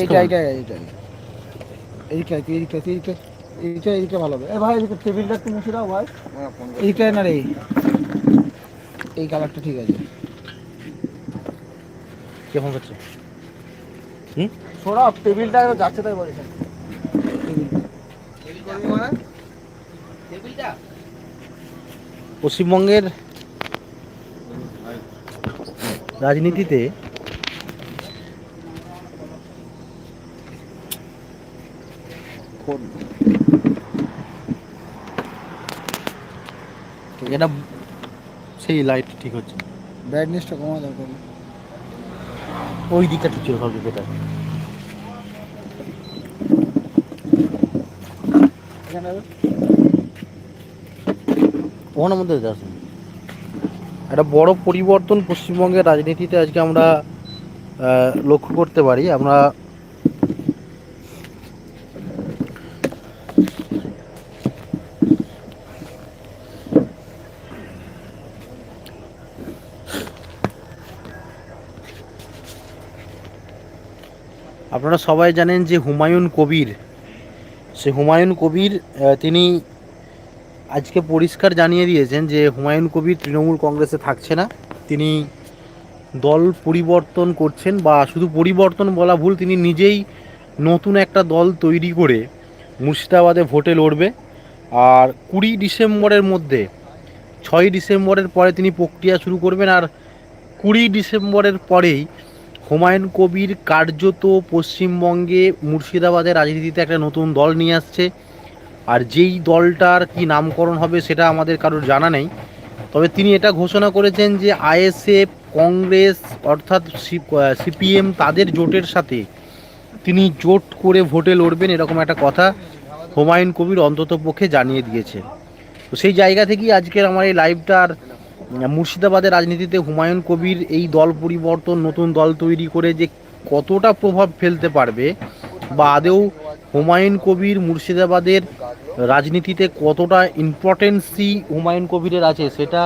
এইটা এইটা এইটা এইটা এইটা এইটা এইটা এইটা ভালো হবে। এ ভাই এদিকে টেবিলটা একটু মুছে দাও ভাই। এইটা না রে এই কালারটা ঠিক আছে। কে ফোন করছে? হুম? সৌরভ টেবিলটা যাচ্ছে তাই বলেছে পশ্চিমবঙ্গের রাজনীতিতে এটা সেই লাইট ঠিক হচ্ছে। ব্রাইটনেসটা কমা দরকার ওই দিকটা ঠিক সবচেয়ে বেটার ওখানের মধ্যে যাস না। একটা বড় পরিবর্তন পশ্চিমবঙ্গের রাজনীতিতে আজকে আমরা লক্ষ্য করতে পারি। আমরা আপনারা সবাই জানেন যে হুমায়ুন কবির, সে হুমায়ুন কবির তিনি আজকে পরিষ্কার জানিয়ে দিয়েছেন যে হুমায়ুন কবির তৃণমূল কংগ্রেসে থাকছে না। তিনি দল পরিবর্তন করছেন বা শুধু পরিবর্তন বলা ভুল, তিনি নিজেই নতুন একটা দল তৈরি করে মুর্শিদাবাদে ভোটে লড়বে। আর কুড়ি ডিসেম্বরের মধ্যে ছয়ই ডিসেম্বরের পরে তিনি প্রক্রিয়া শুরু করবেন। আর কুড়ি ডিসেম্বরের পরেই হুমায়ুন কবির কার্যত পশ্চিমবঙ্গে মুর্শিদাবাদের রাজনীতিতে একটা নতুন দল নিয়ে আসছে। আর যেই দলটার কি নামকরণ হবে সেটা আমাদের কারোর জানা নেই। তবে তিনি এটা ঘোষণা করেছেন যে আইএসএফ, কংগ্রেস অর্থাৎ সিপিএম তাদের জোটের সাথে তিনি জোট করে ভোটে লড়বেন এরকম একটা কথা হুমায়ুন কবির অন্তত পক্ষে জানিয়ে দিয়েছে। তো সেই জায়গা থেকেই আজকের আমার এই লাইভটার মুর্শিদাবাদের রাজনীতিতে হুমায়ুন কবির এই দল পরিবর্তন, নতুন দল তৈরি করে যে কতটা প্রভাব ফেলতে পারবে বা আদেও হুমায়ুন কবির মুর্শিদাবাদের রাজনীতিতে কতটা ইম্পর্টেন্সি হুমায়ুন কবিরের আছে, সেটা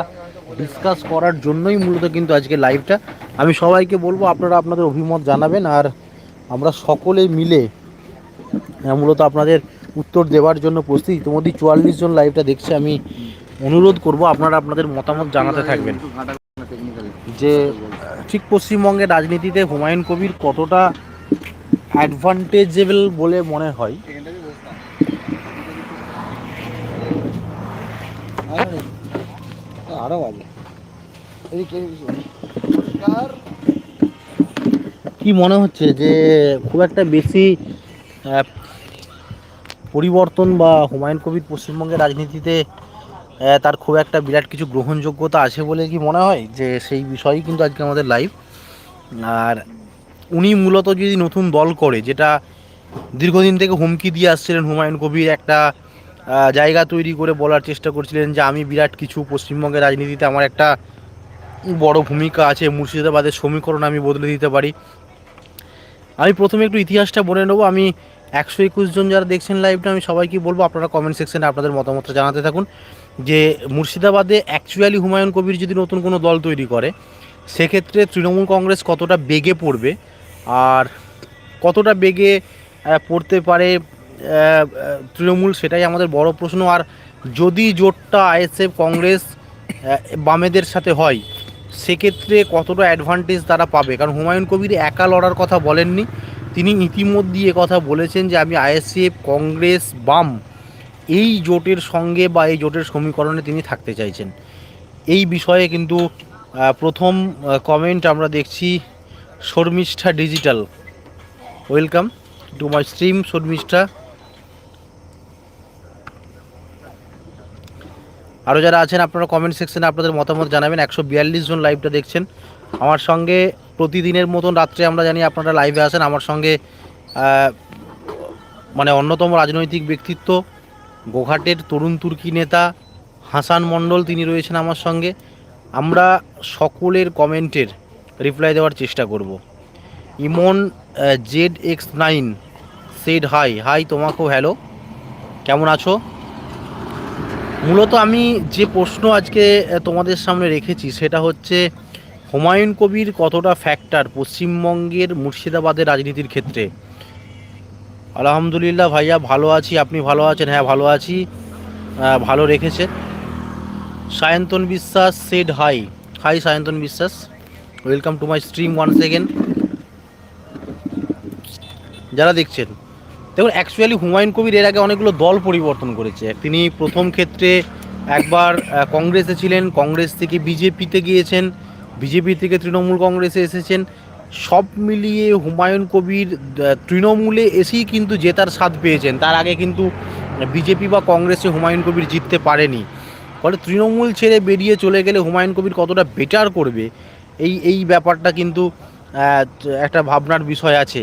ডিসকাস করার জন্যই মূলত কিন্তু আজকে লাইভটা আমি সবাইকে বলব, আপনারা আপনাদের অভিমত জানাবেন, আর আমরা সকলে মিলে মূলত আপনাদের উত্তর দেওয়ার জন্য প্রস্তুতি। ইতিমধ্যেই চুয়াল্লিশ জন লাইভটা দেখছে, আমি অনুরোধ করব আপনারা আপনাদের মতামত জানাতে থাকবেন। যে ঠিক পশ্চিমবঙ্গের রাজনীতিতে হুমায়ুন কবির কতটা অ্যাডভান্টেজেবল বলে মনে হয়? আরও আগে কি মনে হচ্ছে যে খুব একটা বেশি পরিবর্তন বা হুমায়ুন কবির পশ্চিমবঙ্গের রাজনীতিতে তার খুব একটা বিরাট কিছু গ্রহণযোগ্যতা আছে বলে কি মনে হয়? যে সেই বিষয়ই কিন্তু আজকে আমাদের লাইভ আর উনি মূলত যদি নতুন দল করে, যেটা দীর্ঘদিন থেকে হুমকি দিয়ে আসছিলেন হুমায়ুন কবির, একটা জায়গা তৈরি করে বলার চেষ্টা করছিলেন যে আমি বিরাট কিছু পশ্চিমবঙ্গের রাজনীতিতে আমার একটা বড় ভূমিকা আছে, মুর্শিদাবাদের সমীকরণ আমি বদলে দিতে পারি। আমি প্রথমে একটু ইতিহাসটা বলে নেব। আমি একশো একুশ জন যারা দেখছেন লাইভটা আমি সবাইকে বলব আপনারা কমেন্ট সেকশনে আপনাদের মতামতটা জানাতে থাকুন যে মুর্শিদাবাদে অ্যাকচুয়ালি হুমায়ুন কবির যদি নতুন কোনো দল তৈরি করে, সেক্ষেত্রে তৃণমূল কংগ্রেস কতটা বেগে পড়বে আর কতটা বেগে পড়তে পারে তৃণমূল সেটাই আমাদের বড় প্রশ্ন। আর যদি জোটটা আইএসএফ কংগ্রেস বামেদের সাথে হয়, সেক্ষেত্রে কতটা অ্যাডভান্টেজ তারা পাবে? কারণ হুমায়ুন কবির একা লড়ার কথা বলেননি। তিনি ইতিমধ্যেই কথা বলেছেন যে আমি আইএসএফ, কংগ্রেস, বাম এই জোটের সঙ্গে বা এই জোটের সমীকরণে তিনি থাকতে চাইছেন। এই বিষয়ে কিন্তু প্রথম কমেন্ট আমরা দেখছি Sharmistha digital. Welcome to my stream Sharmistha. আরও যারা আছেন, আপনারা কমেন্ট সেকশনে আপনাদের মতামত জানাবেন। একশো বিয়াল্লিশ জন লাইভটা দেখছেন। আমার সঙ্গে প্রতিদিনের মতন রাত্রে আমরা জানি আপনারা লাইভে আসেন। আমার সঙ্গে মানে অন্যতম রাজনৈতিক ব্যক্তিত্ব, গোঘাটের তরুণ তুর্কি নেতা হাসান মণ্ডল তিনি রয়েছেন আমার সঙ্গে। আমরা সকলের কমেন্টের রিপ্লাই দেওয়ার চেষ্টা করব। Emon Z X nine said hi hi তোমাকেও হ্যালো কেমন আছো? মূলত আমি যে প্রশ্ন আজকে তোমাদের সামনে রেখেছি, সেটা হচ্ছে হুমায়ুন কবির কতটা ফ্যাক্টর পশ্চিমবঙ্গের মুর্শিদাবাদের রাজনীতির ক্ষেত্রে? আলহামদুলিল্লাহ ভাইয়া, ভালো আছি। আপনি ভালো আছেন? হ্যাঁ ভালো আছি। ভালো রেখেছে সায়ন্তন বিশ্বাস shed hi hi Sayantan Biswas. Welcome to my stream one second যারা দেখছেন, দেখুন অ্যাকচুয়ালি হুমায়ুন কবির এর আগে অনেকগুলো দল পরিবর্তন করেছে। তিনি প্রথম ক্ষেত্রে একবার কংগ্রেসে ছিলেন। কংগ্রেস থেকে বিজেপিতে গিয়েছেন। বিজেপি থেকে তৃণমূল কংগ্রেসে এসেছেন। সব মিলিয়ে হুমায়ুন কবির তৃণমূলে এসেই কিন্তু জেতার স্বাদ পেয়েছেন। তার আগে কিন্তু বিজেপি বা কংগ্রেসে হুমায়ুন কবির জিততে পারেনি। ফলে তৃণমূল ছেড়ে বেরিয়ে চলে গেলে হুমায়ুন কবির কতটা বেটার করবে, এই এই ব্যাপারটা কিন্তু একটা ভাবনার বিষয় আছে।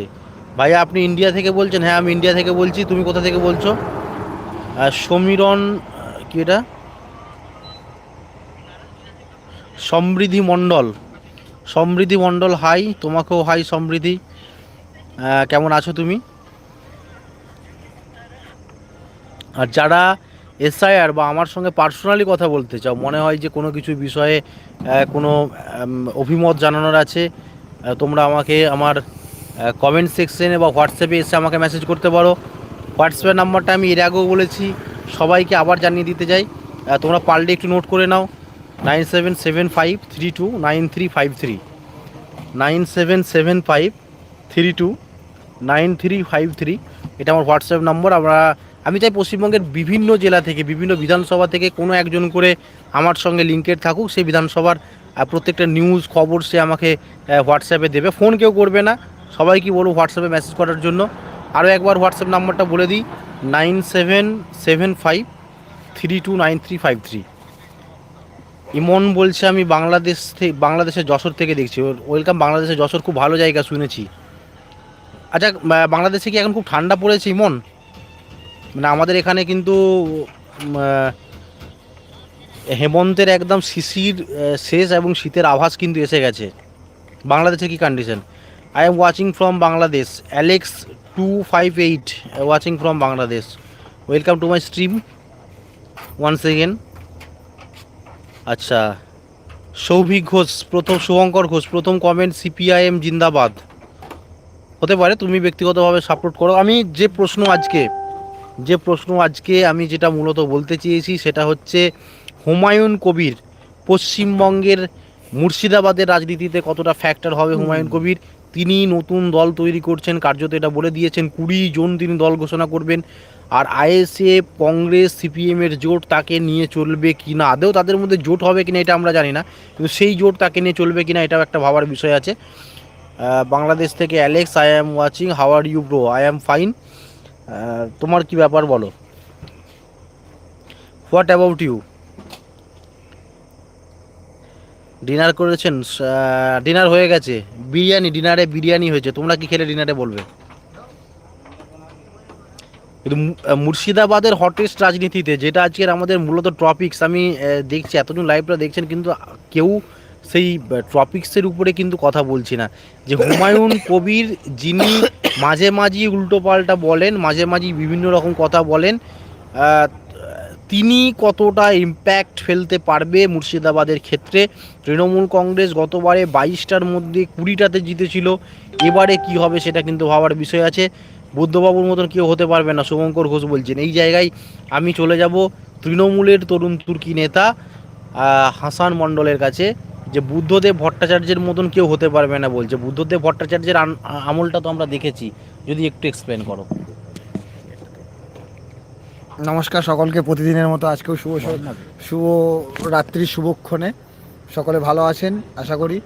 ভাইয়া, আপনি ইন্ডিয়া থেকে বলছেন? হ্যাঁ আমি ইন্ডিয়া থেকে বলছি। তুমি কোথা থেকে বলছো? সমীরণ কি এটা? সমৃদ্ধি মণ্ডল। সমৃদ্ধি মণ্ডল হাই তোমাকেও হাই সমৃদ্ধি। কেমন আছো তুমি? আর যারা এসআইআর বা আমার সঙ্গে পার্সোনালি কথা বলতে চাও, মনে হয় যে কোনো কিছু বিষয়ে কোনো অভিমত জানানোর আছে তোমরা আমাকে আমার কমেন্ট সেকশনে বা হোয়াটসঅ্যাপে এসে আমাকে মেসেজ করতে পারো। হোয়াটসঅ্যাপের নাম্বারটা আমি এর আগেও বলেছি, সবাইকে আবার জানিয়ে দিতে চাই। তোমরা পারলে একটু নোট করে নাও। Nine seven seven five three two nine three five three nine seven seven five three two nine three five three এটা আমার হোয়াটসঅ্যাপ নম্বর। আমরা আমি চাই পশ্চিমবঙ্গের বিভিন্ন জেলা থেকে, বিভিন্ন বিধানসভা থেকে কোনো একজন করে আমার সঙ্গে লিঙ্কের থাকুক, সেই বিধানসভার প্রত্যেকটা নিউজ খবর সে আমাকে হোয়াটসঅ্যাপে দেবে। ফোন কেউ করবে না, সবাইকে বলব হোয়াটসঅ্যাপে মেসেজ করার জন্য। আরও একবার হোয়াটসঅ্যাপ নাম্বারটা বলে দিই, nine seven seven five three two nine three five three. Emon বলছে, আমি বাংলাদেশ থেকে বাংলাদেশের যশোর থেকে দেখছি। ওয়েলকাম বাংলাদেশের যশোর, খুব ভালো জায়গা শুনেছি। আচ্ছা বাংলাদেশে কি এখন খুব ঠান্ডা পড়েছে ইমন? মানে আমাদের এখানে কিন্তু হেমন্তের একদম শিশির শেষ এবং শীতের আভাস কিন্তু এসে গেছে। বাংলাদেশে কি condition I am watching from Bangladesh Alex two five eight watching from Bangladesh welcome to my stream one second আচ্ছা সৌভিক ঘোষ প্রথম শুভঙ্কর ঘোষ প্রথম কমেন্ট সিপিআইএম জিন্দাবাদ। হতে পারে তুমি ব্যক্তিগতভাবে সাপোর্ট করো। আমি যে প্রশ্ন আজকে যে প্রশ্ন আজকে আমি যেটা মূলত বলতে চেয়েছি সেটা হচ্ছে হুমায়ুন কবির পশ্চিমবঙ্গের মুর্শিদাবাদের রাজনীতিতে কতটা ফ্যাক্টর হবে হুমায়ুন কবির? তিনি নতুন দল তৈরি করছেন কার্যত এটা বলে দিয়েছেন কুড়ি জন তিনি দল ঘোষণা করবেন। আর আইএসএ, কংগ্রেস সিপিএমের জোট তাকে নিয়ে চলবে কি না আদৌ তাদের মধ্যে জোট হবে কিনা এটা আমরা জানি না। কিন্তু সেই জোট তাকে নিয়ে চলবে কিনা এটাও একটা ভাবার বিষয় আছে। বাংলাদেশ থেকে Alex, I am watching, how are you bro? I am fine. তোমার কি ব্যাপার বলো? What about you? ডিনার করেছেন? ডিনার হয়ে গেছে। বিরিয়ানি, ডিনারে বিরিয়ানি হয়েছে। তোমরা কি খেলে ডিনারে বলবে? কিন্তু মুর্শিদাবাদের হটেস্ট রাজনীতিতে যেটা আজকের আমাদের মূলত টপিকস আমি দেখছি এতজন লাইভটা দেখছেন কিন্তু কেউ সেই টপিক্সের উপরে কিন্তু কথা বলছি না। যে হুমায়ুন কবির যিনি মাঝে মাঝে উল্টো পাল্টা বলেন মাঝে মাঝে বিভিন্ন রকম কথা বলেন তিনি কতটা ইম্প্যাক্ট ফেলতে পারবে মুর্শিদাবাদের ক্ষেত্রে? তৃণমূল কংগ্রেস গতবারে বাইশটার মধ্যে কুড়িটাতে জিতেছিল এবারে কি হবে সেটা কিন্তু ভাবার বিষয় আছে। বুদ্ধবাবুর মতন কেউ হতে পারবে না শুভঙ্কর ঘোষ বলছেন। এই জায়গায় আমি চলে যাব তৃণমূলের তরুণ তুর্কি নেতা হাসান মণ্ডলের কাছে যে বুদ্ধদেব ভট্টাচার্যের মতন কেউ হতে পারবে না বলছে। বুদ্ধদেব ভট্টাচার্যের আমলটা তো আমরা দেখেছি। যদি একটু এক্সপ্লেন করো। নমস্কার সকলকে প্রতিদিনের মতো আজকেও শুভ শুভ রাত্রি শুভক্ষণে। সকলে ভালো আছেন আশা করি।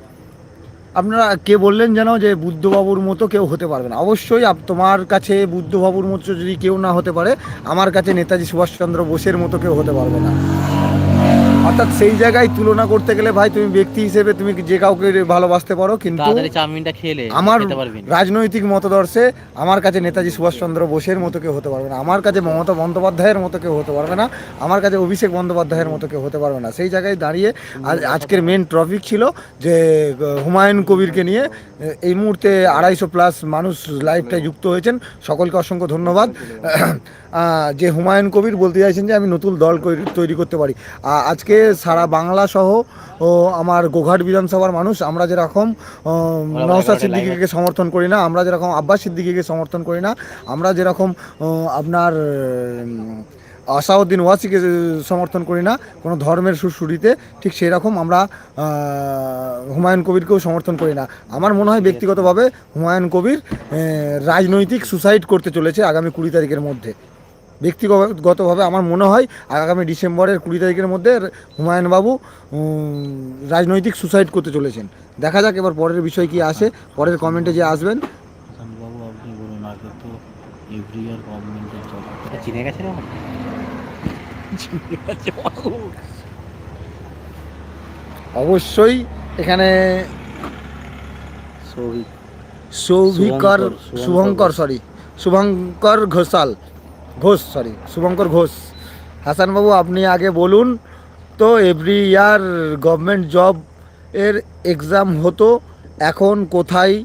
আপনারা কে বললেন যেন যে বুদ্ধবাবুর মতো কেউ হতে পারবে না? অবশ্যই তোমার কাছে বুদ্ধবাবুর মতো যদি কেউ না হতে পারে, আমার কাছে নেতাজি সুভাষচন্দ্র বোসের মতো কেউ হতে পারবে না। অর্থাৎ সেই জায়গায় তুলনা করতে গেলে ভাই তুমি ব্যক্তি হিসেবে তুমি যে কাউকে ভালোবাসতে পারো কিন্তু চাউমিনটা খেলে আমার। রাজনৈতিক মতদর্শে আমার কাছে নেতাজি সুভাষচন্দ্র বোসের মতো কেউ হতে পারবে না। আমার কাছে মমতা বন্দ্যোপাধ্যায়ের মতো কেউ হতে পারবে না। আমার কাছে অভিষেক বন্দ্যোপাধ্যায়ের মতো কেউ হতে পারবে না। সেই জায়গায় দাঁড়িয়ে আজ আজকের মেন টপিক ছিল যে হুমায়ুন কবিরকে নিয়ে এই মুহূর্তে আড়াইশো প্লাস মানুষ লাইভটায় যুক্ত হয়েছেন। সকলকে অসংখ্য ধন্যবাদ। যে হুমায়ুন কবির বলতে চাইছেন যে আমি নতুন দল তৈরি করতে পারি। আজকে সারা বাংলা সহ ও আমার গোঘাট বিধানসভার মানুষ আমরা যেরকম উম, নওশাদ সিদ্দিকিকে সমর্থন করি না আমরা যেরকম আব্বাস সিদ্দিকিকে সমর্থন করি না আমরা যেরকম আপনার আসাউদ্দিন ওয়াসিকে সমর্থন করি না কোনো ধর্মের সুরসুরিতে ঠিক সেই রকম আমরা হুমায়ুন কবিরকেও সমর্থন করি না। আমার মনে হয় ব্যক্তিগতভাবে হুমায়ুন কবির রাজনৈতিক সুসাইড করতে চলেছে আগামী কুড়ি তারিখের মধ্যে। ব্যক্তিগতভাবে আমার মনে হয় আগামী ডিসেম্বরের কুড়ি তারিখের মধ্যে হুমায়ুন বাবু রাজনৈতিক সুসাইড করতে চলেছেন। দেখা যাক এবার পরের বিষয় কি আসে পরের কমেন্টে যে আসবেন। বাবু আপনি বলুন আগে তো এভরি ইয়ার গভর্নমেন্টের জব চিনে অবশ্যই এখানে সৌভিকর শুভঙ্কর, সরি শুভঙ্কর ঘোষাল ঘোষ সরি শুভঙ্কর ঘোষ। হাসানবাবু আপনি আগে বলুন তো এভরি ইয়ার গভর্নমেন্ট জব এর এক্সাম হতো এখন কোথায়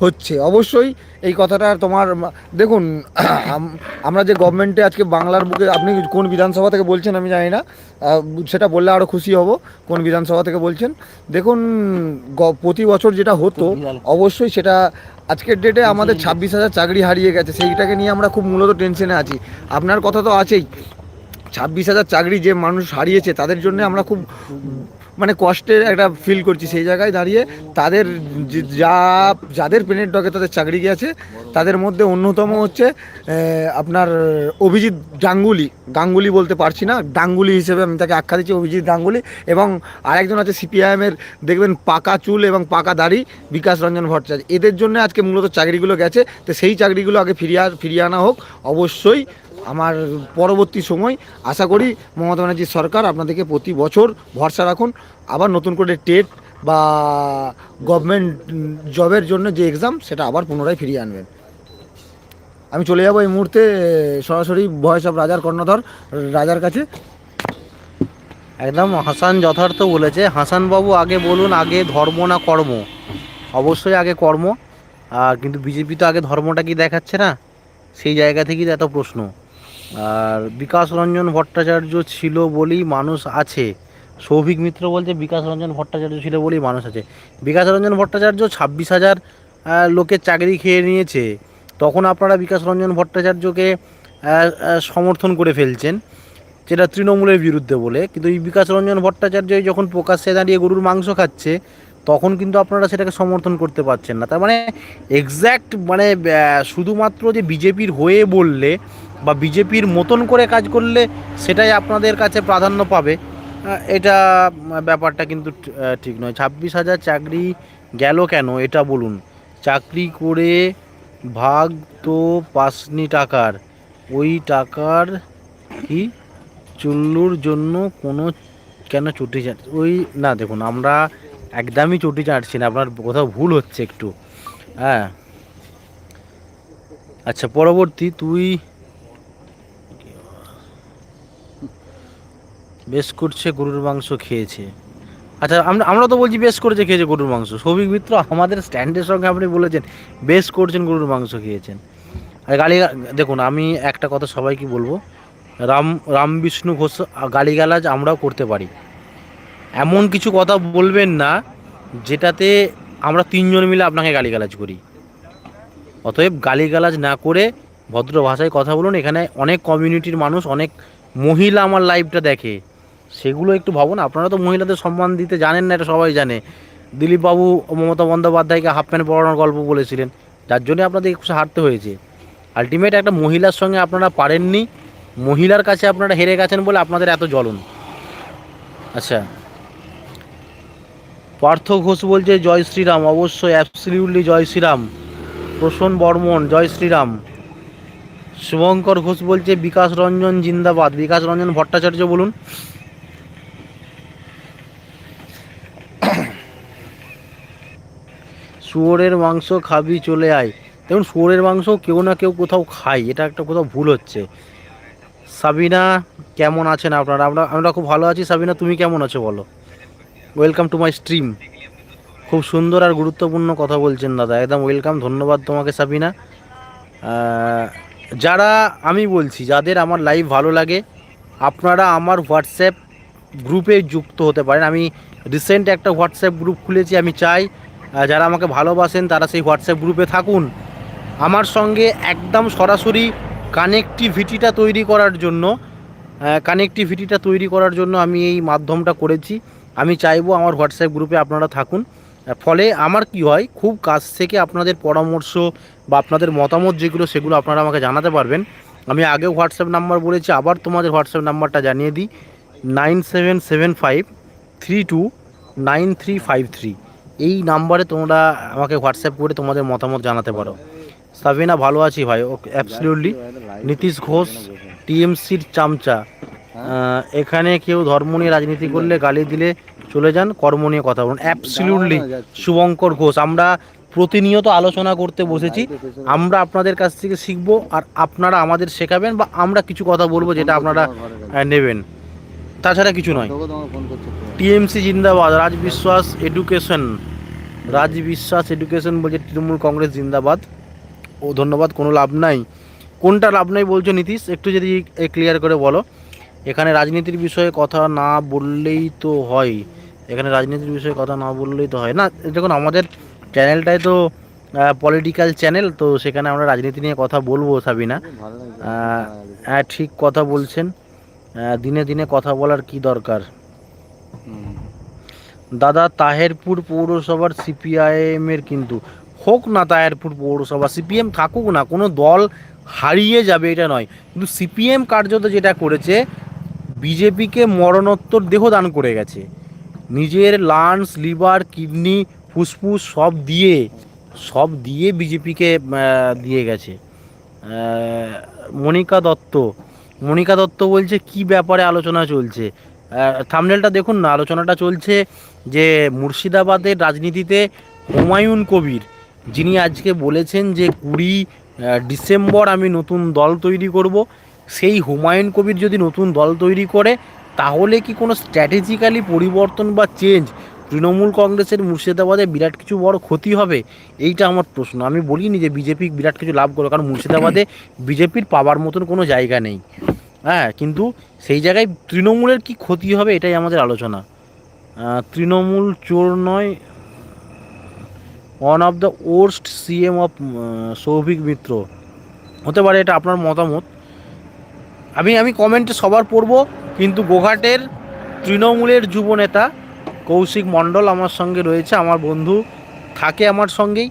হচ্ছে? অবশ্যই এই কথাটা তোমার দেখুন আমরা যে গভর্নমেন্টে আজকে বাংলার বুকে আপনি কোন বিধানসভা থেকে বলছেন আমি জানি না সেটা বললে আরও খুশি হব কোন বিধানসভা থেকে বলছেন। দেখুন প্রতি বছর যেটা হতো অবশ্যই সেটা আজকের ডেটে আমাদের ছাব্বিশ হাজার চাকরি হারিয়ে গেছে সেইটাকে নিয়ে আমরা খুব মূলত টেনশনে আছি। আপনার কথা তো আছেই। ছাব্বিশ হাজার চাকরি যে মানুষ হারিয়েছে তাদের জন্য আমরা খুব মানে কষ্টের একটা ফিল করছি সেই জায়গায় দাঁড়িয়ে। তাদের যা যাদের পেনের ডকে তাদের চাকরি গেছে তাদের মধ্যে অন্যতম হচ্ছে আপনার অভিজিৎ গাঙ্গুলি। গাঙ্গুলি বলতে পারছি না ডাঙ্গুলি হিসেবে আমি তাকে আখ্যা দিচ্ছি, অভিজিৎ গাঙ্গুলি। এবং আরেকজন আছে সিপিআইএমের, দেখবেন পাকা চুল এবং পাকা দাড়ি, বিকাশ রঞ্জন ভট্টাচার্য। এদের জন্য আজকে মূলত চাকরিগুলো গেছে, তো সেই চাকরিগুলো আগে ফিরিয়ে ফিরিয়ে আনা হোক। অবশ্যই আমার পরবর্তী সময় আশা করি মমতা ব্যানার্জির সরকার আপনাদেরকে প্রতি বছর ভরসা রাখুন। আবার নতুন করে টেট বা গভর্নমেন্ট জবের জন্য যে এক্সাম, সেটা আবার পুনরায় ফিরিয়ে আনবেন। আমি চলে যাব এই মুহূর্তে সরাসরি ভয়েস অফ রাজার কর্ণধর, রাজার কাছে। একদম হাসান যথার্থ বলেছে। হাসান বাবু আগে বলুন, আগে ধর্ম না কর্ম? অবশ্যই আগে কর্ম। আর কিন্তু বিজেপি তো আগে ধর্মটা কি দেখাচ্ছে না? সেই জায়গা থেকেই এত প্রশ্ন। আর বিকাশ রঞ্জন ভট্টাচার্য ছিল বলেই মানুষ আছে। সৌভিক মিত্র বলছে, বিকাশ রঞ্জন ভট্টাচার্য ছিল বলেই মানুষ আছে। বিকাশ রঞ্জন ভট্টাচার্য ছাব্বিশ হাজার লোকের চাকরি খেয়ে নিয়েছে। তখন আপনারা বিকাশ রঞ্জন ভট্টাচার্যকে সমর্থন করে ফেলছেন, যেটা তৃণমূলের বিরুদ্ধে বলে। কিন্তু এই বিকাশ রঞ্জন ভট্টাচার্য যখন প্রকাশ্যে দাঁড়িয়ে গরুর মাংস খাচ্ছে, তখন কিন্তু আপনারা সেটাকে সমর্থন করতে পারছেন না। তার মানে এক্স্যাক্ট মানে শুধুমাত্র যে বিজেপির হয়ে বললে বা বিজেপির মতন করে কাজ করলে সেটাই আপনাদের কাছে প্রাধান্য পাবে এটা ব্যাপারটা কিন্তু ঠিক নয়। ছাব্বিশ হাজার চাকরি গেল কেন, এটা বলুন। চাকরি করে ভাগ তো পাসনি টাকার। ওই টাকার কি? চুল্লুর জন্য কোনো কেন চটি চাট ওই না, দেখুন, আমরা একদমই চটি চাটছি না, আপনার কোথাও ভুল হচ্ছে একটু। হ্যাঁ। আচ্ছা পরবর্তী, তুই বেশ করছে, গরুর মাংস খেয়েছে। আচ্ছা আমরা আমরা তো বলছি বেশ করেছে খেয়েছে গরুর মাংস। সৌভিক মিত্র, আমাদের স্ট্যান্ডের সঙ্গে আপনি বলেছেন, বেশ করছেন গরুর মাংস খেয়েছেন। আর গালি দেখুন, আমি একটা কথা সবাইকে বলব, রাম রাম বিষ্ণু ঘোষ, গালিগালাজ আমরাও করতে পারি। এমন কিছু কথা বলবেন না, যেটাতে আমরা তিনজন মিলে আপনাকে গালিগালাজ করি। অতএব গালিগালাজ না করে ভদ্র ভাষায় কথা বলুন। এখানে অনেক কমিউনিটির মানুষ, অনেক মহিলা আমার লাইভটা দেখে। সেগুলো একটু ভাবুন আপনারা তো মহিলাদের সম্মান দিতে জানেন না, এটা সবাই জানে। দিলীপবাবু মমতা বন্দ্যোপাধ্যায়কে হাফ প্যান্ট পরানোর গল্প বলেছিলেন। যার জন্য আপনাদের একটু হারতে হয়েছে। আলটিমেট একটা মহিলার সঙ্গে আপনারা পারেননি। মহিলার কাছে আপনারা হেরে গেছেন বলে আপনাদের এত জ্বলন। আচ্ছা। পার্থ ঘোষ বলছে, জয় শ্রীরাম। অবশ্যই অ্যাবসলিউটলি জয় শ্রীরাম। প্রসন্ন বর্মন, জয় শ্রীরাম। শুভঙ্কর ঘোষ বলছে, বিকাশ রঞ্জন জিন্দাবাদ। বিকাশ রঞ্জন ভট্টাচার্য বলুন। শুয়োরের মাংস খাবি চলে আয়। দেখুন, শুয়োরের মাংস কেউ না কেউ কোথাও খায়, এটা একটা কোথাও ভুল হচ্ছে। সাবিনা, কেমন আছেন আপনারা? আমরা আমরা খুব ভালো আছি। সাবিনা, তুমি কেমন আছো বলো? ওয়েলকাম টু মাই স্ট্রিম খুব সুন্দর আর গুরুত্বপূর্ণ কথা বলছেন দাদা। একদম ওয়েলকাম ধন্যবাদ তোমাকে সাবিনা। যারা, আমি বলছি, যাদের আমার লাইভ ভালো লাগে, আপনারা আমার হোয়াটসঅ্যাপ গ্রুপে যুক্ত হতে পারেন। আমি রিসেন্ট একটা হোয়াটসঅ্যাপ গ্রুপ খুলেছি, আমি চাই যারা আমাকে ভালোবাসেন, তারা সেই হোয়াটসঅ্যাপ গ্রুপে থাকুন। আমার সঙ্গে একদম সরাসরি কানেকটিভিটিটা তৈরি করার জন্য কানেকটিভিটিটা তৈরি করার জন্য আমি এই মাধ্যমটা করেছি। আমি চাইব আমার হোয়াটসঅ্যাপ গ্রুপে আপনারা থাকুন। ফলে আমার কি হয়, খুব কাছ থেকে আপনাদের পরামর্শ বা আপনাদের মতামত যেগুলো, সেগুলো আপনারা আমাকে জানাতে পারবেন। আমি আগেও হোয়াটসঅ্যাপ নাম্বার বলেছি, আবার তোমাদের হোয়াটসঅ্যাপ নাম্বারটা জানিয়ে দিই। Nine seven seven five three two nine three five three. এই নাম্বারে তোমরা আমাকে হোয়াটসঅ্যাপ করে তোমাদের মতামত জানাতে পারো। সাবিনা, ভালো আছি ভাই। ওকে অ্যাবসলিউটলি নীতিশ ঘোষ, টিএমসির চামচা। এখানে কেউ ধর্ম নিয়ে রাজনীতি করলে গালি দিলে চলে যান, কর্ম নিয়ে কথা বলুন। অ্যাবসলিউটলি শুভঙ্কর ঘোষ, আমরা প্রতিনিয়ত আলোচনা করতে বসেছি। আমরা আপনাদের কাছ থেকে শিখব আর আপনারা আমাদের শেখাবেন বা আমরা কিছু কথা বলব যেটা আপনারা নেবেন। তাছাড়া কিছু নয়। টিএমসি জিন্দাবাদ রাজ বিশ্বাস এডুকেশন। রাজ বিশ্বাস এডুকেশন বলছে তৃণমূল কংগ্রেস জিন্দাবাদ। ও ধন্যবাদ কোনো লাভ নাই। কোনটা লাভ নাই বলছো নীতিশ? একটু যদি ক্লিয়ার করে বলো। এখানে রাজনীতির বিষয়ে কথা না বললেই তো হয়। এখানে রাজনীতির বিষয়ে কথা না বললেই তো হয়। না দেখুন আমাদের চ্যানেলটাই তো পলিটিক্যাল চ্যানেল তো সেখানে আমরা রাজনীতি নিয়ে কথা বলব সাবিনা। হ্যাঁ ঠিক কথা বলছেন। দিনে দিনে কথা বলার কি দরকার? দাদা, তাহেরপুর পৌরসভার সিপিআইএম এর কিন্তু, হোক না তাহেরপুর পৌরসভা, সিপিএম থাকুক না, কোনো দল হারিয়ে যাবে এটা নয়। কিন্তু সিপিএম কার্যত যেটা করেছে, বিজেপিকে মরণোত্তর দেহ দান করে গেছে। নিজের লাংস লিভার, কিডনি, ফুসফুস সব দিয়ে সব দিয়ে বিজেপিকে দিয়ে গেছে। মনিকা দত্ত মনিকা দত্ত বলছে, কি ব্যাপারে আলোচনা চলছে? থামনেলটা দেখুন না, আলোচনাটা চলছে যে মুর্শিদাবাদের রাজনীতিতে হুমায়ুন কবির, যিনি আজকে বলেছেন যে কুড়ি ডিসেম্বর আমি নতুন দল তৈরি করব, সেই হুমায়ুন কবির যদি নতুন দল তৈরি করে, তাহলে কি কোনো স্ট্র্যাটেজিক্যালি পরিবর্তন বা চেঞ্জ তৃণমূল কংগ্রেসের মুর্শিদাবাদে বিরাট কিছু বড় ক্ষতি হবে? এইটা আমার প্রশ্ন। আমি বলিনি যে বিজেপি বিরাট কিছু লাভ করবে, কারণ মুর্শিদাবাদে বিজেপির পাওয়ার মতন কোনো জায়গা নেই। হ্যাঁ কিন্তু সেই জায়গায় তৃণমূলের কি ক্ষতি হবে এটাই আমাদের আলোচনা। তৃণমূল চোর নয় one of the worst CM of Souvik Mitra. হতে পারে এটা আপনার মতামত। আমি আমি কমেন্টে সবার পড়ব, কিন্তু গোঘাটের তৃণমূলের যুব নেতা কৌশিক মণ্ডল আমার সঙ্গে রয়েছে, আমার বন্ধু, থাকে আমার সঙ্গেই।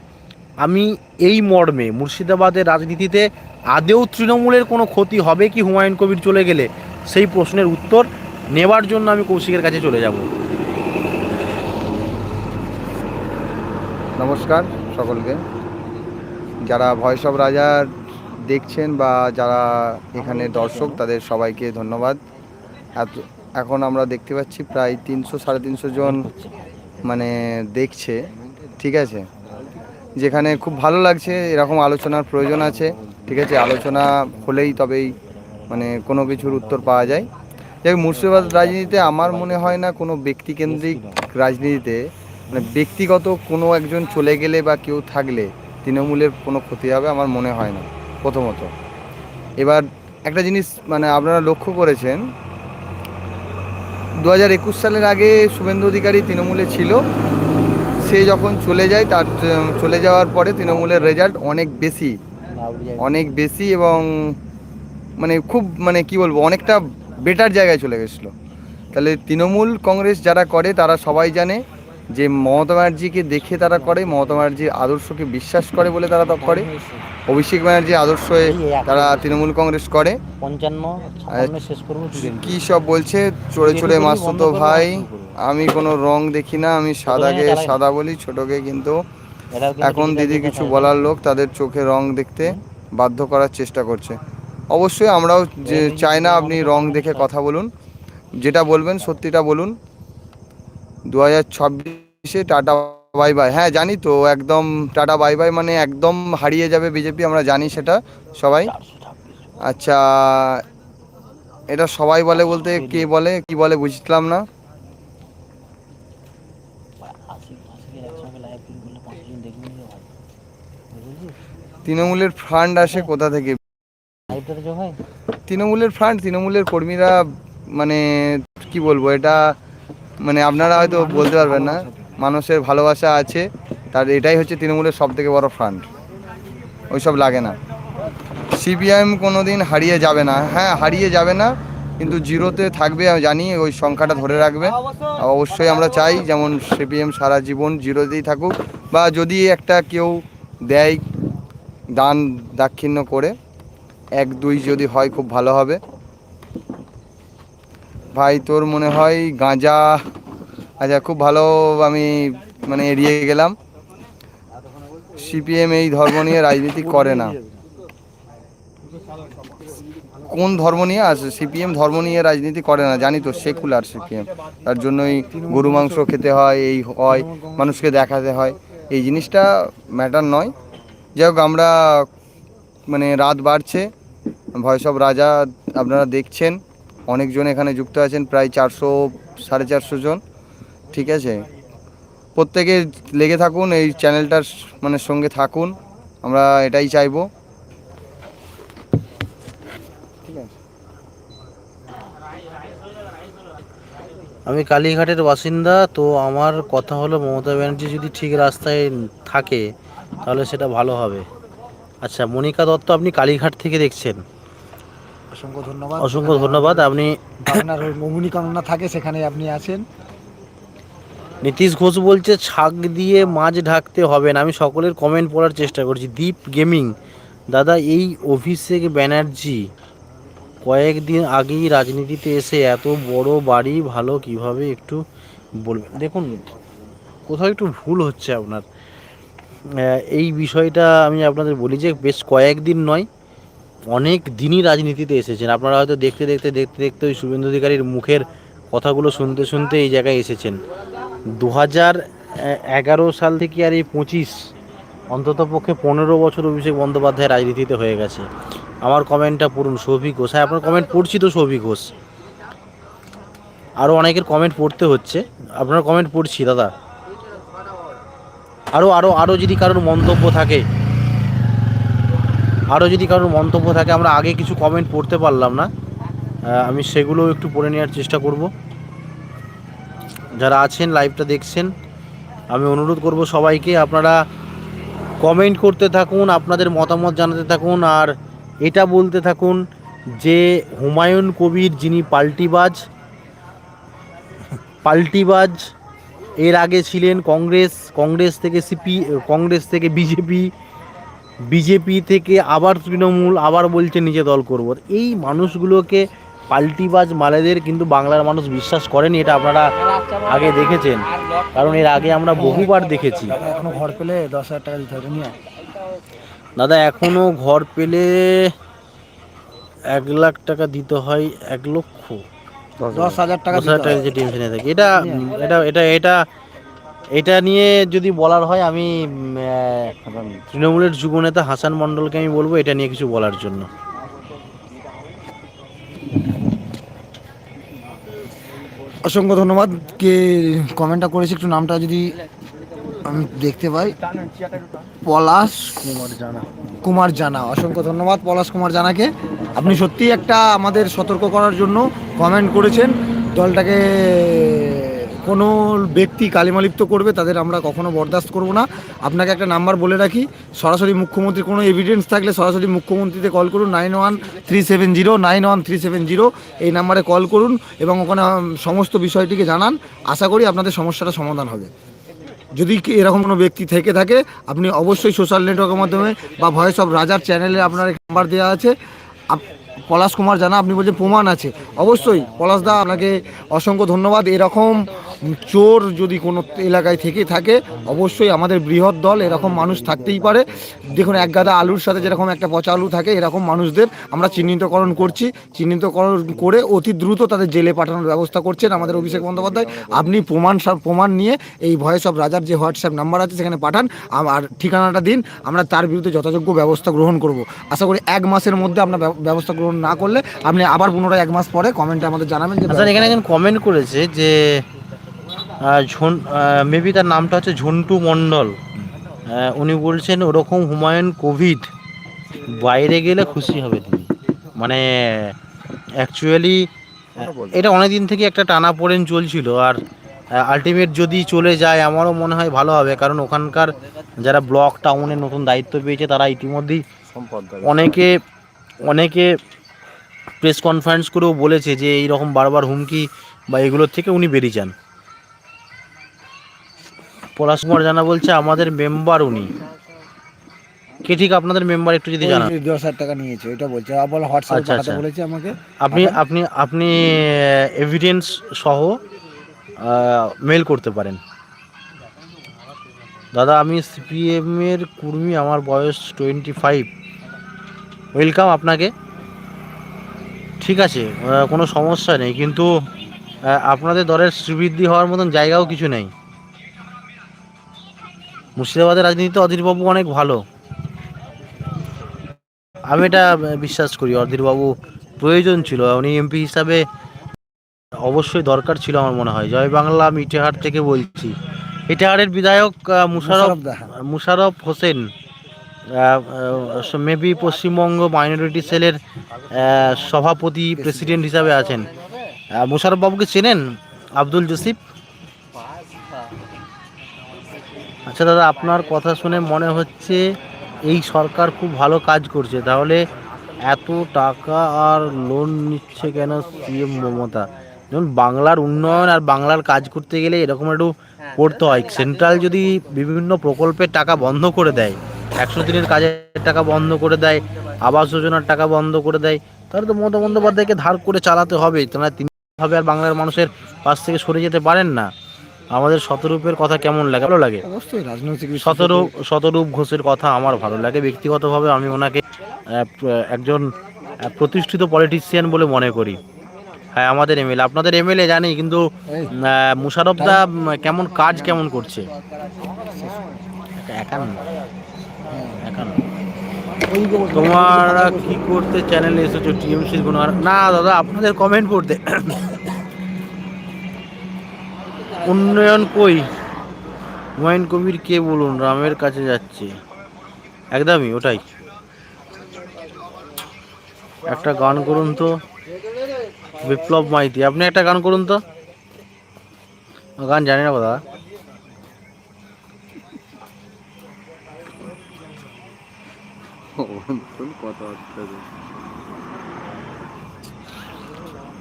আমি এই মর্মে মুর্শিদাবাদের রাজনীতিতে আদেও তৃণমূলের কোনো ক্ষতি হবে কি হুমায়ুন কবির চলে গেলে? সেই প্রশ্নের উত্তর নেবার জন্য আমি কৌশিকের কাছে চলে যাব। নমস্কার সকলকে। যারা ভয়েস অফ রাজার দেখছেন বা যারা এখানে দর্শক, তাদের সবাইকে ধন্যবাদ। এত, এখন আমরা দেখতে পাচ্ছি প্রায় তিনশো, সাড়ে তিনশো জন মানে দেখছে, ঠিক আছে? যেখানে খুব ভালো লাগছে, এরকম আলোচনার প্রয়োজন আছে। ঠিক আছে, আলোচনা হলেই তবেই মানে কোনো কিছুর উত্তর পাওয়া যায়। যাই মুর্শিদাবাদ রাজনীতিতে আমার মনে হয় না কোনো ব্যক্তিকেন্দ্রিক রাজনীতিতে মানে ব্যক্তিগত কোনো একজন চলে গেলে বা কেউ থাকলে তৃণমূলের কোনো ক্ষতি হবে আমার মনে হয় না, প্রথমত। এবার একটা জিনিস মানে আপনারা লক্ষ্য করেছেন, দু হাজার একুশ সালের আগে শুভেন্দু অধিকারী তৃণমূলে ছিল, সে যখন চলে যায় তার, চলে যাওয়ার পরে তৃণমূলের রেজাল্ট অনেক বেশি। অনেক বেশি এবং মানে খুব মানে কি বলব অনেকটা বেটার জায়গায় চলে গেছিল। তাহলে তৃণমূল কংগ্রেস যারা করে তারা সবাই জানে যে মমতা ব্যানার্জিকে দেখে তারা করে মমতা ব্যানার্জির আদর্শকে বিশ্বাস করে বলে তারা তা করে। অভিষেক ব্যানার্জির আদর্শে তারা তৃণমূল কংগ্রেস করে। কি সব বলছে? চড়ে চড়ে মাসুতো ভাই। আমি কোনো রং দেখি না আমি সাদাকে সাদা বলি ছোটকে কিন্তু এখন দিদি কিছু বলার লোক তাদের চোখে রং দেখতে বাধ্য করার চেষ্টা করছে। অবশ্যই আমরাও যে চাই না আপনি রং দেখে কথা বলুন যেটা বলবেন সত্যিটা বলুন। দু হাজার ছাব্বিশে টাটা বাই বাই। হ্যাঁ জানি তো একদম টাটা বাই বাই মানে একদম হারিয়ে যাবে বিজেপি আমরা জানি সেটা সবাই। আচ্ছা এটা সবাই বলে বলতে কে বলে কি বলে বুঝলাম না। তৃণমূলের ফান্ড আসে কোথা থেকে? তৃণমূলের ফান্ড তৃণমূলের কর্মীরা মানে কি বলব এটা মানে আপনারা হয়তো বলতে পারবেন না। মানুষের ভালোবাসা আছে তার এটাই হচ্ছে তৃণমূলের সব থেকে বড় ফান্ড ওইসব লাগে না। সিপিআইএম কোনো দিন হারিয়ে যাবে না। হ্যাঁ হারিয়ে যাবে না কিন্তু জিরোতে থাকবে আমি জানি ওই সংখ্যাটা ধরে রাখবে। অবশ্যই আমরা চাই যেমন সিপিএম সারা জীবন জিরোতেই থাকুক বা যদি একটা কেউ দেয় দান দাক্ষিণ্য করে এক দুই যদি হয় খুব ভালো হবে। ভাই, তোর মনে হয় গাঁজা আচ্ছা খুব ভালো আমি মানে এড়িয়ে গেলাম। সিপিএম এই ধর্ম নিয়ে রাজনীতি করে না। কোন ধর্ম নিয়ে? আসে সিপিএম ধর্ম নিয়ে রাজনীতি করে না, জানি তো সেকুলার সিপিএম। তার জন্যই গরু, মাংস খেতে হয়, এই হয়, মানুষকে দেখাতে হয়। এই জিনিসটা ম্যাটার নয়। যাই হোক, আমরা মানে রাত বাড়ছে। ভয়েস অফ রাজা আপনারা দেখছেন। অনেকজন এখানে যুক্ত আছেন, প্রায় চারশো, সাড়ে চারশো জন। ঠিক আছে? প্রত্যেকে লেগে থাকুন, এই চ্যানেলটার মানে সঙ্গে থাকুন। আমরা এটাই চাইব। আমি কালীঘাটের বাসিন্দা, তো আমার কথা হলো মমতা ব্যানার্জি যদি ঠিক রাস্তায় থাকে তাহলে সেটা ভালো হবে। আচ্ছা মনিকা দত্ত আপনি কালীঘাট থেকে দেখছেন। অসংখ্য ধন্যবাদ। অসংখ্য ধন্যবাদ আপনি আপনার ওই কামনা থাকে সেখানে আপনি আছেন। নীতিশ ঘোষ বলছে ছাগ দিয়ে মাছ ঢাকতে হবে না। আমি সকলের কমেন্ট পড়ার চেষ্টা করছি। দীপ গেমিং দাদা এই অভিষেক ব্যানার্জি কয়েকদিন আগেই রাজনীতিতে এসে এত বড় বাড়ি ভালো কীভাবে একটু বলবেন? দেখুন কোথাও একটু ভুল হচ্ছে আপনার। এই বিষয়টা আমি আপনাদের বলি যে বেশ কয়েকদিন নয়, অনেক দিনই রাজনীতিতে এসেছেন। আপনারা হয়তো দেখতে দেখতে দেখতে দেখতে ওই শুভেন্দু অধিকারীর মুখের কথাগুলো শুনতে শুনতে এই জায়গায় এসেছেন। দু হাজার এগারো সাল থেকে আর এই পঁচিশ, অন্তত পক্ষে পনেরো বছর অভিষেক বন্দ্যোপাধ্যায় রাজনীতিতে হয়ে গেছে। আমার কমেন্টটা পড়ুন সৌভিক ঘোষ। হ্যাঁ আপনার কমেন্ট পড়ছি তো সৌভিক ঘোষ। আরও অনেকের কমেন্ট পড়তে হচ্ছে। আপনার কমেন্ট পড়ছি, দাদা। আরও আরও আরও যদি কারোর মন্তব্য থাকে আরও যদি কারোর মন্তব্য থাকে, আমরা আগে কিছু কমেন্ট পড়তে পারলাম না। আমি সেগুলো একটু পড়ে নেওয়ার চেষ্টা করব। যারা আছেন লাইভটা দেখছেন, আমি অনুরোধ করব সবাইকে আপনারা কমেন্ট করতে থাকুন, আপনাদের মতামত জানাতে থাকুন, আর এটা বলতে থাকুন যে হুমায়ুন কবির যিনি পাল্টিবাজ পাল্টিবাজ এর আগে ছিলেন কংগ্রেস কংগ্রেস থেকে সিপি কংগ্রেস থেকে বিজেপি বিজেপি থেকে আবার তৃণমূল আবার বলছে নিজে দল করব। এই মানুষগুলোকে পাল্টিবাজ মালেদের কিন্তু বাংলার মানুষ বিশ্বাস করেনি এটা আপনারা আগে দেখেছেন। কারণ এর আগে আমরা বহুবার দেখেছি। এখনও ঘর পেলে দশ হাজার টাকা দিতে হবে দাদা এখনও ঘর পেলে এক লাখ টাকা দিতে হয় এক লক্ষ। দশ হাজার টাকা দশ হাজার টাকা যে টেনশনে থাকি। এটা এটা এটা এটা এটা নিয়ে যদি বলার হয় আমি তৃণমূলের যুবনেতা হাসান মণ্ডলকে আমি বলব এটা নিয়ে কিছু বলার জন্য। অসংখ্য ধন্যবাদ। কে কমেন্টটা করেছে একটু নামটা যদি আমি দেখতে পাই পলাশ কুমার জানা। কুমার জানা অসংখ্য ধন্যবাদ পলাশ কুমার জানাকে। আপনি সত্যিই একটা আমাদের সতর্ক করার জন্য কমেন্ট করেছেন। দলটাকে কোনো ব্যক্তি কালিমালিপ্ত করবে, তাদের আমরা কখনো বরদাস্ত করব না। আপনাকে একটা নাম্বার বলে রাখি, সরাসরি মুখ্যমন্ত্রীর কোনো এভিডেন্স থাকলে সরাসরি মুখ্যমন্ত্রীতে কল করুন nine one three seven zero nine one three seven zero এই নাম্বারে কল করুন এবং ওখানে সমস্ত বিষয়টিকে জানান। আশা করি আপনাদের সমস্যাটা সমাধান হবে। যদি এরকম কোনো ব্যক্তি থেকে থাকে, আপনি অবশ্যই সোশ্যাল নেটওয়ার্কের মাধ্যমে বা ভয়েস অফ রাজার চ্যানেলে আপনার নাম্বার দেওয়া আছে। পলাশ কুমার জানা, আপনি বলছেন প্রমাণ আছে। অবশ্যই পলাশদা আপনাকে অসংখ্য ধন্যবাদ। এরকম চোর যদি কোনো এলাকায় থেকে থাকে, অবশ্যই আমাদের বৃহৎ দল এরকম মানুষ থাকতেই পারে। দেখুন, এক গাদা আলুর সাথে যেরকম একটা পচা আলু থাকে, এরকম মানুষদের আমরা চিহ্নিতকরণ করছি। চিহ্নিতকরণ করে অতি দ্রুত তাদের জেলে পাঠানোর ব্যবস্থা করছেন আমাদের অভিষেক বন্দ্যোপাধ্যায়। আপনি প্রমাণ প্রমাণ নিয়ে এই ভয়েস অফ রাজার যে হোয়াটসঅ্যাপ নাম্বার আছে, সেখানে পাঠান। আর ঠিকানাটা দিন, আমরা তার বিরুদ্ধে যথাযোগ্য ব্যবস্থা গ্রহণ করব। আশা করি এক মাসের মধ্যে আপনার ব্যবস্থা গ্রহণ না করলে আপনি আবার পুনরায় এক মাস পরে কমেন্টে আমাদের জানাবেন যে আচ্ছা এখানে একজন কমেন্ট করেছে যে ঝন মেবি তার নামটা হচ্ছে ঝন্টু মণ্ডল। উনি বলছেন ওরকম হুমায়ুন কোভিড বাইরে গেলে খুশি হবে তিনি মানে অ্যাকচুয়ালি এটা অনেক দিন থেকে একটা টানা পড়েন চলছিল আর আলটিমেট যদি চলে যায় আমারও মনে হয় ভালো হবে। কারণ ওখানকার যারা ব্লক টাউনের নতুন দায়িত্ব পেয়েছে তারা ইতিমধ্যেই অনেকে অনেকে প্রেস কনফারেন্স করেও বলেছে যে এই রকম বারবার হুমকি বা এগুলোর থেকে উনি বেরিয়ে যান। পলাশ কুমার জানা বলছে আমাদের মেম্বার উনি। কে ঠিক আপনাদের মেম্বার একটু যদি জানান? দশ হাজার টাকা নিয়েছে ওইটা বলছে। আবার হোয়াটসঅ্যাপে আচ্ছা, পাঠাতে আচ্ছা। বলেছে আমাকে। আপনি আপনি আপনি এভিডেন্স সহ মেল করতে পারেন। দাদা আমি সিপিএম এর কর্মী আমার বয়স টোয়েন্টি ফাইভ ওয়েলকাম আপনাকে। ঠিক আছে কোনো সমস্যা নেই কিন্তু আপনাদের দলের শ্রীবৃদ্ধি হওয়ার মতন জায়গাও কিছু নেই। মুর্শিদাবাদের রাজনীতিতে অধীরবাবু অনেক ভালো। আমি এটা বিশ্বাস করি অধীরবাবু প্রয়োজন ছিল। উনি এমপি হিসাবে অবশ্যই দরকার ছিল আমার মনে হয়। জয় বাংলা আমি ইটাহার থেকে বলছি। ইটাহারের বিধায়ক মুশারফ। মুশারফ হোসেন মেবি পশ্চিমবঙ্গ মাইনরিটি সেলের সভাপতি প্রেসিডেন্ট হিসাবে আছেন। মুশারফ বাবুকে চেনেন? আব্দুল জসিফ আচ্ছা দাদা, আপনার কথা শুনে মনে হচ্ছে এই সরকার খুব ভালো কাজ করছে। তাহলে এত টাকা আর লোন নিচ্ছে কেন সিএম মমতা? যেমন বাংলার উন্নয়ন আর বাংলার কাজ করতে গেলে এরকম একটু করতে হয়। সেন্ট্রাল যদি বিভিন্ন প্রকল্পের টাকা বন্ধ করে দেয়, একশো দিনের কাজের টাকা বন্ধ করে দেয়, আবাস যোজনার টাকা বন্ধ করে দেয়, তাহলে তো মমতা বন্দ্যোপাধ্যায়কে ধার করে চালাতে হবে। তাহলে তিনি আর বাংলার মানুষের পাশ থেকে সরে যেতে পারেন না। আমাদের শতরূপের কথা কেমন লাগে? ভালো লাগে? অবশ্যই রাজনৈতিক শতরূপ শতরূপ ঘোষের কথা আমার ভালো লাগে। ব্যক্তিগতভাবে আমি ওনাকে একজন প্রতিষ্ঠিত পলিটিশিয়ান বলে মনে করি। হ্যাঁ আমাদের এমএলএ। আপনাদের এমএলএ জানি কিন্তু মুশারফ দা কেমন কাজ কেমন করছে? একান্ন একান্ন বলছে, তোমরা কি করতে চ্যানেলে এসেছ? টিএমসির কোনো না দাদা আপনাদের কমেন্ট পড়তে। উন্নয়ন কই? হুমায়ুন কবির কে বলুন? রামের কাছে যাচ্ছে। একদমই, ওটাই। একটা গান করুন তো। বিপ্লব মাইতি। আপনি একটা গান করুন তো। গান জানি না দাদা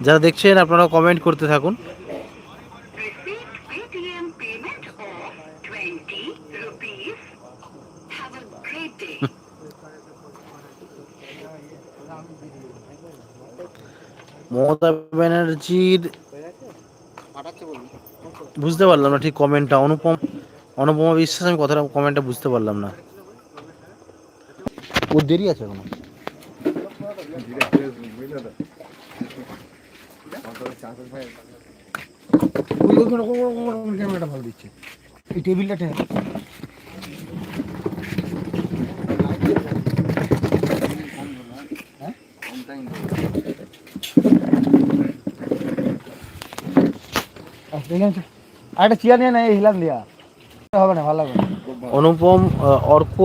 যারা দেখছেন আপনারা কমেন্ট করতে থাকুন। মমতা ব্যানার্জির বুঝতে পারলাম না ঠিক কমেন্টটা অনুপম অনুপমা বিশ্বাস, আমি কথাটা কমেন্টটা বুঝতে পারলাম না। ও দেরি আছে এখনও। ক্যামেরাটা ভালো দিচ্ছে। এই টেবিলটা আরেকটা চেয়ার নিয়ে না হিলাম দিয়া। হবে না ভালো লাগবে অনুপম অর্ক